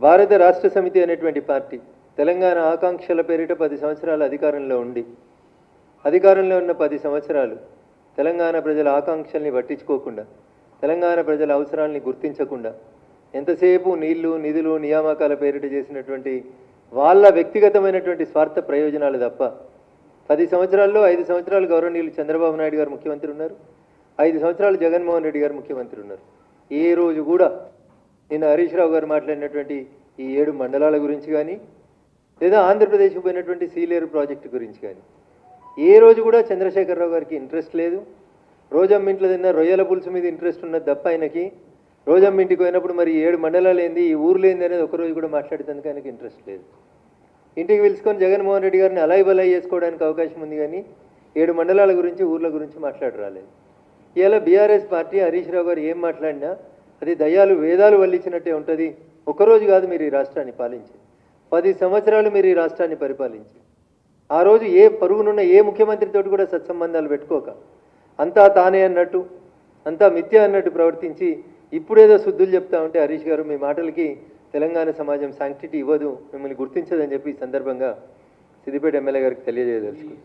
భారత రాష్ట్ర సమితి అనేటువంటి పార్టీ తెలంగాణ ఆకాంక్షల పేరిట పది సంవత్సరాలు అధికారంలో ఉండి అధికారంలో ఉన్న పది సంవత్సరాలు తెలంగాణ ప్రజల ఆకాంక్షల్ని పట్టించుకోకుండా తెలంగాణ ప్రజల అవసరాలని గుర్తించకుండా ఎంతసేపు నీళ్ళు నిధులు నియామకాల పేరిట చేసినటువంటి వాళ్ళ వ్యక్తిగతమైనటువంటి స్వార్థ ప్రయోజనాలు తప్ప పది సంవత్సరాల్లో ఐదు సంవత్సరాలు గౌరవనీయులు చంద్రబాబు నాయుడు గారు ముఖ్యమంత్రి ఉన్నారు ఐదు సంవత్సరాలు జగన్మోహన్ రెడ్డి గారు ముఖ్యమంత్రి ఉన్నారు. ఏ రోజు కూడా నిన్న హరీష్ రావు గారు మాట్లాడినటువంటి ఈ ఏడు మండలాల గురించి కానీ లేదా ఆంధ్రప్రదేశ్కి పోయినటువంటి సీలేరు ప్రాజెక్టు గురించి కానీ. ఏ రోజు కూడా చంద్రశేఖరరావు గారికి ఇంట్రెస్ట్ లేదు. రోజమ్మ ఇంట్లో తిన్న రొయ్యల పులుసు మీద ఇంట్రెస్ట్ ఉన్నది తప్ప ఆయనకి. రోజమ్మ ఇంటికి పోయినప్పుడు మరి ఏడు మండలాలు ఏంది ఈ ఊర్లు ఏంది అనేది ఒకరోజు కూడా మాట్లాడేందుకు ఆయనకి ఇంట్రెస్ట్ లేదు. ఇంటికి పిలుచుకొని జగన్మోహన్ రెడ్డి గారిని అలాయి బలాయి చేసుకోవడానికి అవకాశం ఉంది కానీ ఏడు మండలాల గురించి ఊర్ల గురించి మాట్లాడరాలేదు. ఇలా బీఆర్ఎస్ పార్టీ హరీష్ రావు గారు ఏం మాట్లాడినా అది దయ్యాలు వేదాలు వల్లించినట్టే ఉంటుంది. ఒకరోజు కాదు మీరు ఈ రాష్ట్రాన్ని పాలించి. పది సంవత్సరాలు మీరు ఈ రాష్ట్రాన్ని పరిపాలించి. ఆ రోజు ఏ పరుగునున్న ఏ ముఖ్యమంత్రితోటి కూడా సత్సంబంధాలు పెట్టుకోక. అంతా తానే అన్నట్టు అంతా మిథ్య అన్నట్టు ప్రవర్తించి ఇప్పుడేదో శుద్ధులు చెప్తా ఉంటే హరీష్ గారు మీ మాటలకి తెలంగాణ సమాజం శాంక్టిటీ ఇవ్వదు మిమ్మల్ని గుర్తించదని చెప్పి ఈ సందర్భంగా సిద్దిపేట ఎమ్మెల్యే గారికి తెలియజేయదలుచుకుంది